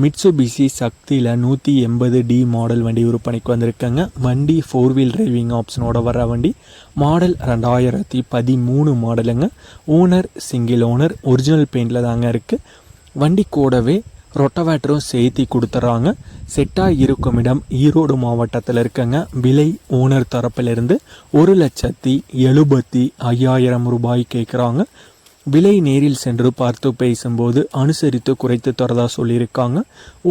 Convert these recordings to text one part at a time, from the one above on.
Mitsubishi சக்தியில் நூற்றி எண்பது டி மாடல் வண்டி விற்பனைக்கு வந்திருக்காங்க. வண்டி ஃபோர் வீல் டிரைவிங் ஆப்ஷனோட வர வண்டி. மாடல் ரெண்டாயிரத்தி பதிமூணு மாடலுங்க. ஓனர் சிங்கிள் ஓனர் ஒரிஜினல் பெயிண்டில் தாங்க இருக்குது வண்டி கூடவே ரொட்டவேட்டரும் சேர்த்தி கொடுத்துட்றாங்க செட்டாக இருக்கும் இடம் ஈரோடு மாவட்டத்தில் இருக்கங்க. விலை ஓனர் தரப்பிலிருந்து ஒரு லட்சத்தி எழுபத்தி ஐயாயிரம் ரூபாய் கேட்குறாங்க விலை நேரில் சென்று பார்த்து பேசும்போது அனுசரித்து குறைத்து தரதா சொல்லியிருக்காங்க.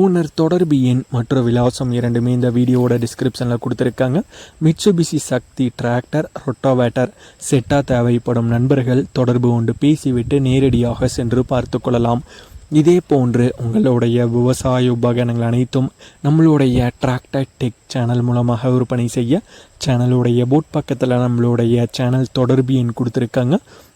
ஓனர் தொடர்பு எண் மற்றும் விலாசம் இரண்டுமே இந்த வீடியோவோட டிஸ்கிரிப்ஷனில் கொடுத்துருக்காங்க. மிட்சுபிசி சக்தி டிராக்டர் ரொட்டோவேட்டர் செட்டாக தேவைப்படும் நண்பர்கள் தொடர்பு கொண்டு பேசிவிட்டு நேரடியாக சென்று பார்த்து கொள்ளலாம். இதே போன்று உங்களுடைய விவசாய உபகரணங்கள் அனைத்தும் நம்மளுடைய டிராக்டர் டெக் சேனல் மூலமாக விற்பனை செய்ய சேனலுடைய போட் பக்கத்தில் நம்மளுடைய சேனல் தொடர்பு எண் கொடுத்துருக்காங்க.